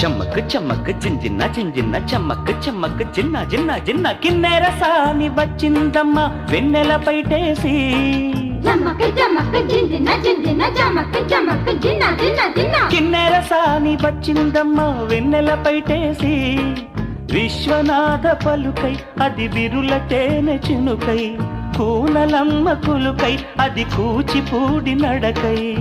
చమ్మక్ చమ్మక్ చిన్న చిన్న చమ్మక్ చమ్మక్ చిన్న చిన్న చిన్న కిన్నెరసాని వచ్చిందమ్మ వెన్నెల పైటేసి. చమ్మక్ చమ్మక్ కిన్నెర సాని వచ్చిందమ్మ వెన్నెల పైటేసి. విశ్వనాథ పలుకై అది విరుల తేనె చినుకై. కూనలమ్మ కులుకై అది కూచిపూడి నడకై.